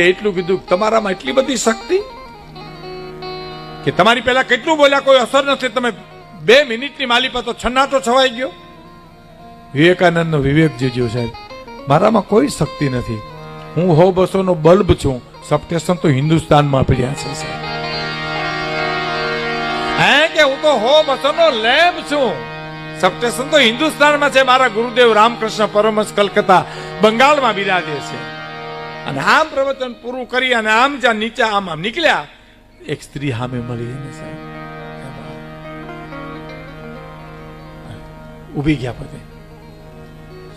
એટલું કીધું, તમારામાં એટલી બધી શક્તિ કે તમારી પહેલા કેટલું બોલ્યા, કોઈ અસર નથી. તમે બે મિનિટની માલી પર તો છન્નાટો છવાઈ ગયો. વિવેકાનંદનો વિવેક જોજો સાહેબ, મારામાં કોઈ શક્તિ નથી. હું હો બસો નો બલ્બ છું. સબસ્ટેશન તો હિન્દુસ્તાનમાં પડ્યા છે સાહેબ. હે કે હું તો હો બસો નો લેમ્પ છું? સબસ્ટેશન તો હિન્દુસ્તાનમાં છે. મારા ગુરુદેવ રામકૃષ્ણ પરમહંસ કલકત્તા બંગાળમાં બિરાજે છે. અને આમ પ્રવચન પૂરું કરી અને આમ જ્યાં નીચે આમ આમ નીકળ્યા, એક સ્ત્રી સામે મળી એને સાહેબ ઊભી ગયા પોતે.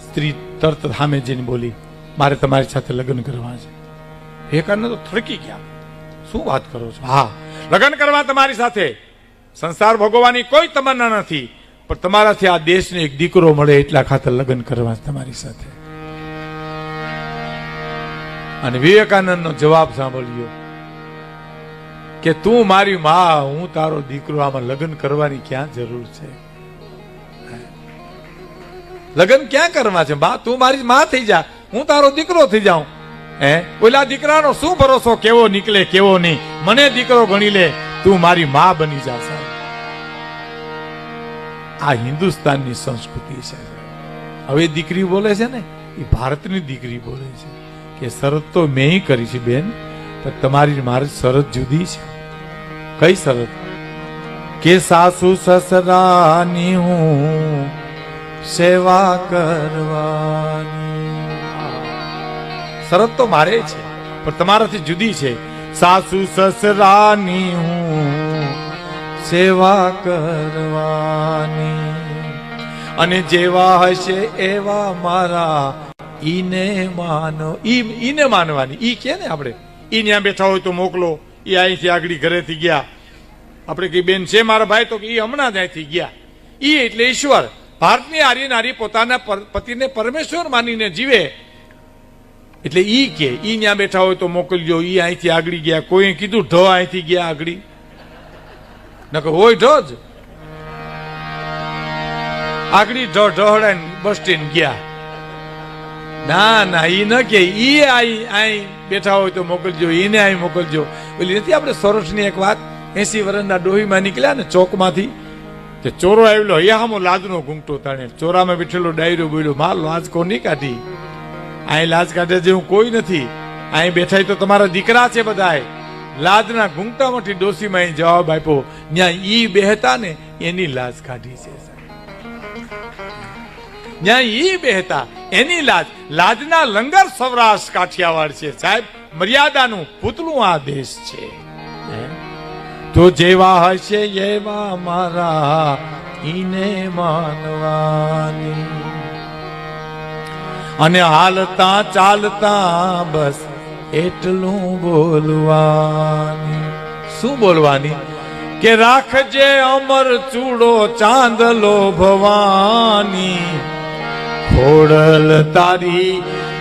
સ્ત્રી તરત સામે જઈને બોલી, મારે તમારી સાથે લગ્ન કરવા છે. વિવેકાનંદ તો થડકી ગયા. શું વાત કરો છો? હા, લગ્ન કરવા તમારી સાથે. સંસાર ભોગવવાની કોઈ તમન્ના નથી, પણ તમારાથી આ દેશને એક દીકરો મળે એટલા ખાતર લગ્ન કરવા તમારી સાથે. અને વિવેકાનંદનો જવાબ સાંભળ્યો કે તું મારી માં, હું તારો દીકરો, આમાં લગ્ન કરવાની ક્યાં જરૂર છે? લગ્ન ક્યાં કરવા છે? બા, તું મારી માં થઈ જા, હું તારો દીકરો થઈ જાઉં. હે? ઓલા દીકરાનો શું ભરોસો? કેવો નીકળે, કેવો નહીં? મને દીકરો ગણી લે, તું મારી માં બની જા આ હિન્દુસ્તાનની સંસ્કૃતિ છે હવે દીકરી બોલે છે ને, એ ભારતની દીકરી બોલે છે. કે શરત તો મેં કરી છે, બેન, પણ તમારી મારી શરત જુદી છે. કઈ શરત? કે સાસુ સસરાની હું સેવા કરવાની. શરત તો મારે છે, પણ તમારાથી જુદી છે. સાસુ સસરાની હું સેવા કરવાની. અને જેવા હશે એવા મારા ઈને માનો ઈને માનવાની. ઈ કે ને આપણે? ઈ ત્યાં બેઠા હોય તો મોકલો. ઈ અહીંથી આગળ ઘરેથી ગયા. આપણે કઈ બેન, છે મારા ભાઈ? તો ઈ હમણાં જ અહીંથી ગયા. ઈ એટલે ઈશ્વર. ભારતની આર્ય નારી પોતાના પતિને પરમેશ્વર માનીને જીવે. એટલે ઈ કે, ઈ ત્યાં બેઠા હોય તો મોકલજો. ઈ અહીંથી આગળ ગયા. કોઈએ કીધું, ઢ અહીંથી ગયા આગળ. નકર હોય ઢ જ. આગળ ઢ ઢહડાઈને બસ સ્ટેન્ડ ગયા. ના ના, ઈ ન કે, ઈ આઈ આઈ બેઠા હોય તો મોકલજો એને આઈ મોકલજો. ઓલી નથી આપણે સરોસની એક વાત? એસી વર્ષના ડોહીમાં નીકળ્યા ને ચોકમાંથી, તે ચોરો આવેલો હૈયામો લાજનો ઘૂંઘટો તાણે. ચોરામાં બેઠેલો ડાયરો બોલ્યો, માર લાજ કોની કાઢી? અહીં લાજ કાઢે જેવું કોઈ નથી. અહીં બેઠા તો તમારા દીકરા છે બધાય. લાજના ઘૂંઘટામાંથી ડોસીમાં અહીં જવાબ આપ્યો ત્યાં ઈ બેહતા ને એની લાજ કાઢી છે ત્યાં ઈ બેહતા, એની લાજ. લાજના લંગર સૌરાષ્ટ્ર કાઠિયાવાડ છે. સાહેબ, મર્યાદાનું પૂતળું આ દેશ છે. તો જેવા હશે એવા મારા ઈને માનવાની. અને હાલતા ચાલતા બસ એટલું બોલવાની. શું બોલવાની? કે રાખજે અમર ચૂડો ચાંદલો ભવાની ખોડલ તારી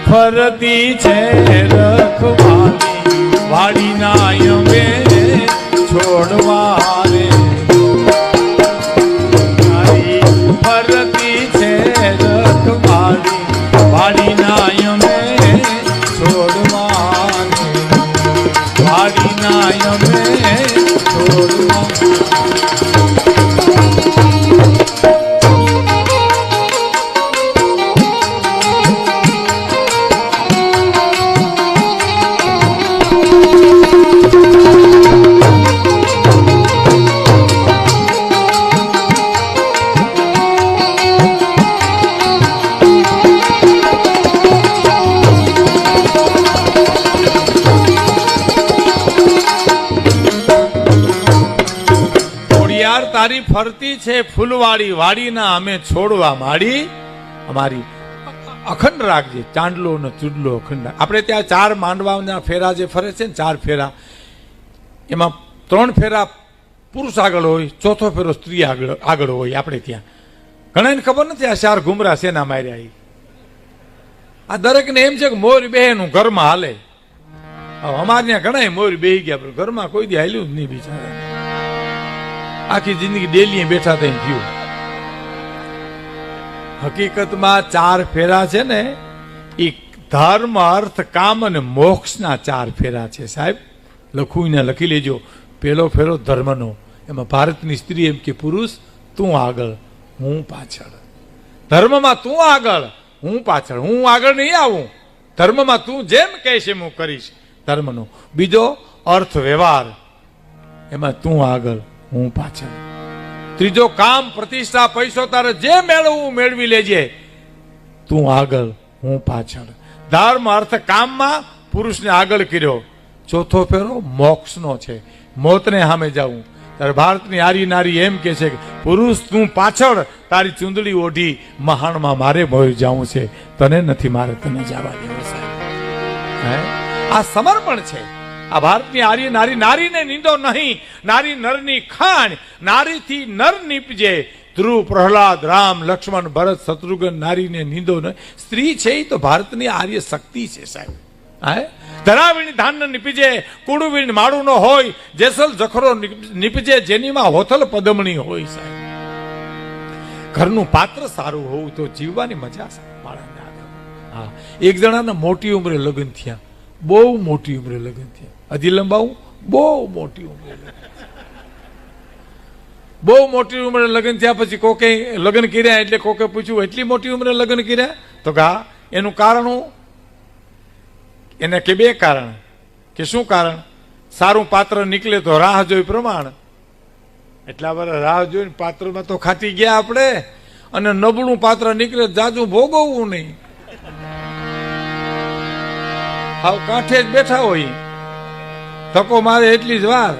ફરતી છે રખવાની. વાડીના અમે છોડવા રે. તારી ફરતી છે રખવાળી વાડીના અમે છોડવાની વાડીના અમે છોડવા તારી ફરતી છે ફૂલવાળી વાડીના અમે છોડવા માડી. અમારી અખંડ રાખજે ચાંદલો ને ચૂડલો અખંડ. આપણે ત્યાં ચાર માંડવાના ફેરા જે ફરે છે ને, ચાર ફેરા. એમાં ત્રણ ફેરા પુરુષ આગળ હોય, ચોથો ફેરો સ્ત્રી આગળ આગળ હોય આપણે ત્યાં. ઘણાને ખબર નથી આ ચાર ઘુમરા સેના માર્યા. આ દરેકને એમ છે કે મોર બેહેનું ઘરમાં હાલે. અમારે ત્યાં ઘણા મોર બેહી ગયા ઘરમાં કોઈ દી હાલ્યું જ નહીં બિચારા આખી જિંદગી ડેલી બેઠા થઈને થયું. હકીકતમાં ચાર ફેરા છે ને એ ધર્મ, અર્થ, કામ અને મોક્ષના ચાર ફેરા છે સાહેબ. લખું ને લખી લેજો. પેલો ફેરો ધર્મનો. એમાં ભારતની સ્ત્રી એમ કે, પુરુષ, તું આગળ, હું પાછળ. ધર્મમાં તું આગળ, હું પાછળ, હું આગળ નહીં આવું. ધર્મમાં તું જેમ કહેશ એમ હું કરીશ ધર્મનો. બીજો અર્થ વ્યવહાર એમાં તું આગળ હું પાછળ. ત્રીજો કામ, પ્રતિષ્ઠા, પૈસો તારે જે મેળવવું મેળવી લેજે. તું આગળ, હું પાછળ. ધર્મ અર્થ કામમાં પુરુષને આગળ કર્યો. ચોથો ફેરો મોક્ષનો છે. મોતને સામે જવું. ત્યારે ભારતની આરી નારી એમ કે છે કે, પુરુષ, તું પાછળ. તારી ચૂંદડી ઓઢી મહાણમાં મારે મળી જાવું છે. તને નથી, મારે તને જવા દેવું સાહેબ આ સમર્પણ છે. આ ભારતની આર્ય નારી નારીને નીંદો નહીં. નારી નરની ખાણ, નારીથી નર નીપજે. ધ્રુવ પ્રહલાદ, રામ, લક્ષ્મણ, ભરત, શત્રુઘ્ન નારીને નીંદો નહીં. સ્ત્રી છે એ તો ભારતની આર્ય શક્તિ છે, સાહેબ. હા? ધરાવીણ ધાન નીપજે કુડુવીણ માળું ન હોય, જેસલ જખરો નીપજે, જેનીમાં હોથલ પદમણી હોય, સાહેબ. ઘરનું પાત્ર સારું હોવું તો જીવવાની મજા માણસને આવે હા. એક જણાના મોટી ઉંમરે લગ્ન થયા. બહુ મોટી ઉંમરે લગ્ન થયા. હજી લંબાવું? બહુ મોટી ઉંમરે બહુ મોટી ઉંમરે લગ્ન થયા પછી કોકે લગ્ન કર્યા એટલે કોકે પૂછ્યું, એટલી મોટી ઉંમરે લગ્ન કર્યા? તો કા એનું કારણ હું એને કે બે કારણ. કે શું કારણ? સારું પાત્ર નીકળે તો રાહ જોઈ પ્રમાણ. એટલા બધા રાહ જોઈને પાત્રમાં તો ખાતી ગયા આપણે. અને નબળું પાત્ર નીકળે, જાજુ ભોગવવું નહીં. હાવ કાંઠે જ બેઠા હોય. ધક્કો મારે એટલી જ વાર.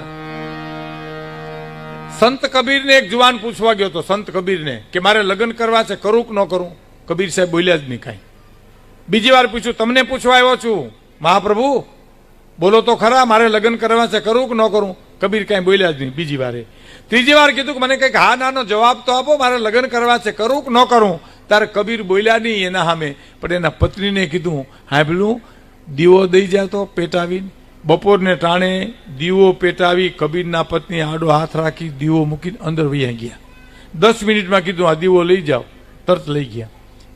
સંત કબીરને એક જુવાન પૂછવા ગયો હતો સંત કબીરને, કે મારે લગ્ન કરવા છે, કરું કે ન કરું? કબીર સાહેબ બોલ્યા જ નહીં કાંઈ. બીજી વાર પૂછ્યું, તમને પૂછવા આવ્યો છું. મહાપ્રભુ, બોલો તો ખરા, મારે લગ્ન કરવા છે, કરું કે ન કરું? કબીર કાંઈ બોલ્યા જ નહીં બીજી વારે. ત્રીજી વાર કીધું કે, મને કંઈક હા, નાનો જવાબ તો આપો, મારે લગ્ન કરવા છે, કરું કે ન કરું? તારે કબીર બોલ્યા નહીં એના સામે, પણ એના પત્નીને કીધું, હાંભળ્યું, દીવો દઈ જાય તો પેટાવીને. બપોરને ટાણે દીવો પેટાવી કબીરના પત્ની આડો હાથ રાખી દીવો મૂકીને અંદર વહ્યા ગયા. દસ મિનિટમાં કીધું, આ દીવો લઈ જાઓ. તરત લઈ ગયા.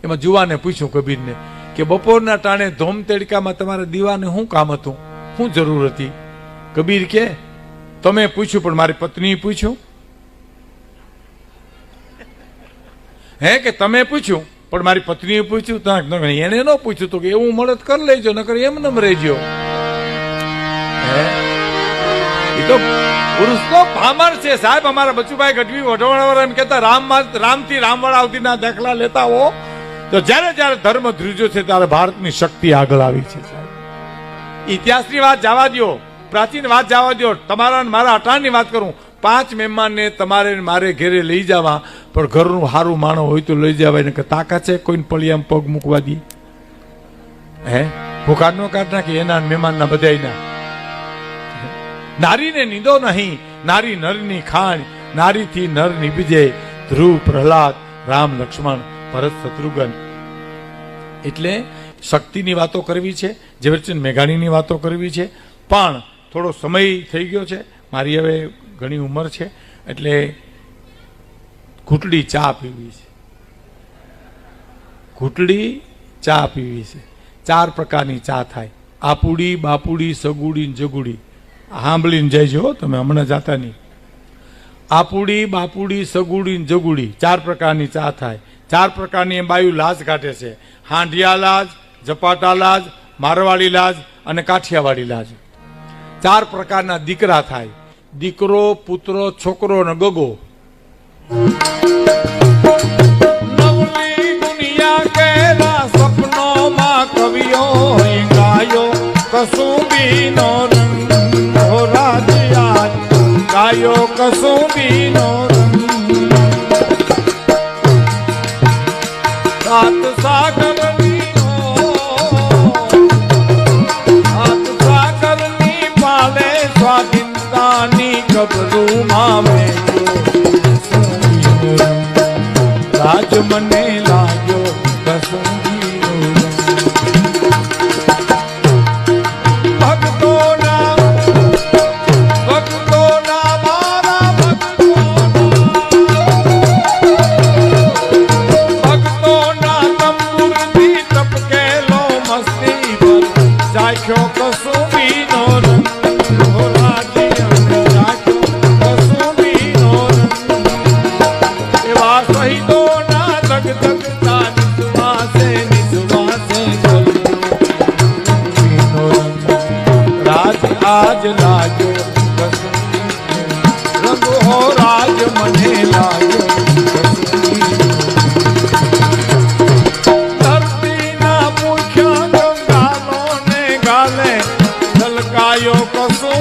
એમાં જુવાને પૂછ્યું કબીરને કે, બપોરના ટાણે ધોમ તેડકામાં તમારા દીવાને શું કામ હતું? શું જરૂર હતી? કબીર કે, તમે પૂછ્યું, પણ મારી પત્નીએ પૂછ્યું. હે કે તમે પૂછ્યું, પણ મારી પત્નીએ પૂછ્યું? એને ન પૂછ્યું તો કે એવું મળત કરી લેજો, નકર એમ નમ રહેજો? એ તો પુરુષ તો પામર છે સાહેબ, અમારા બચુભાઈ ગઢવી વઢવાળા એમ કહેતા, રામ રામથી રામવાળા આવતીના દાખલા લેતા હો. તો જ્યારે જ્યારે ધર્મ ધ્રુજો છે ત્યારે ભારતની શક્તિ આગળ આવી છે ઇતિહાસની વાત જવા દો પ્રાચીન વાત જવા દો તમારા મારા અટાણની વાત કરું. પાંચ મહેમાનને તમારે મારે ઘેરે લઈ જવા, પણ ઘરનું સારું માણો હોય તો લઈ જવાય ને કે તાકા છે કોઈને પળિયામાં પગ મૂકવા દી. હે? ભૂખા નો કાઢ નાખી, એના મહેમાનના બધાયના. નારીને નીંદો નહીં. નારી નરની ખાણ, નારીથી નર નીપજે ધ્રુવ, પ્રહલાદ, રામ, લક્ષ્મણ, ભરત, શત્રુઘ્ન. એટલે શક્તિની વાતો કરવી છે, ઝવેરચંદ મેઘાણીની વાતો કરવી છે. પણ થોડો સમય થઈ ગયો છે. મારી હવે ઘણી ઉંમર છે. એટલે ઘૂંટડી ચા પીવી છે. ઘૂંટડી ચા પીવી છે. ચાર પ્રકારની ચા થાય. આપુડી, બાપુડી, સગુડી જગુડી. સાંભળીને જઈજો તમે, હમણાં જાતા નહીં. આપુડી, બાપુડી, સગુડી જગુડી, ચાર પ્રકારની ચા થાય. ચાર પ્રકારની બાયુ લાજ કાઢે છે. હાંડિયા લાજ જપાટા લાજ, મારવાડી લાજ અને કાઠિયાવાડી લાજ. ચાર પ્રકારના દીકરા થાય. દીકરો, પુત્રો, છોકરો ને ગગો. કેરા સપનોમાં કવિઓ ગાયો રંગ રંગ સાત મેં રાજ મને લાગ્યો કસુંબીનો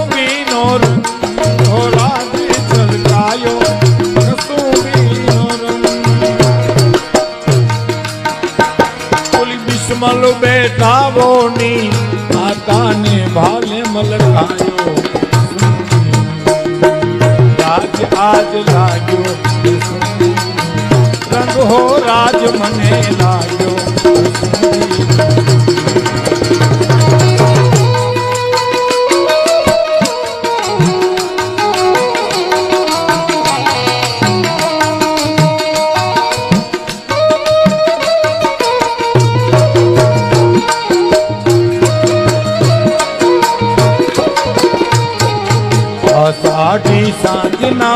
કસુમીનો રંગ ઢોળાથી છલકાયો કસુમીનો રંગ. ઓલી બિસ્મલ બેટાઓની માતાને ભાલે મલકાયો. રાજ આજ લાગ્યો રંગ હો રાજ મને લાગ્યો. ना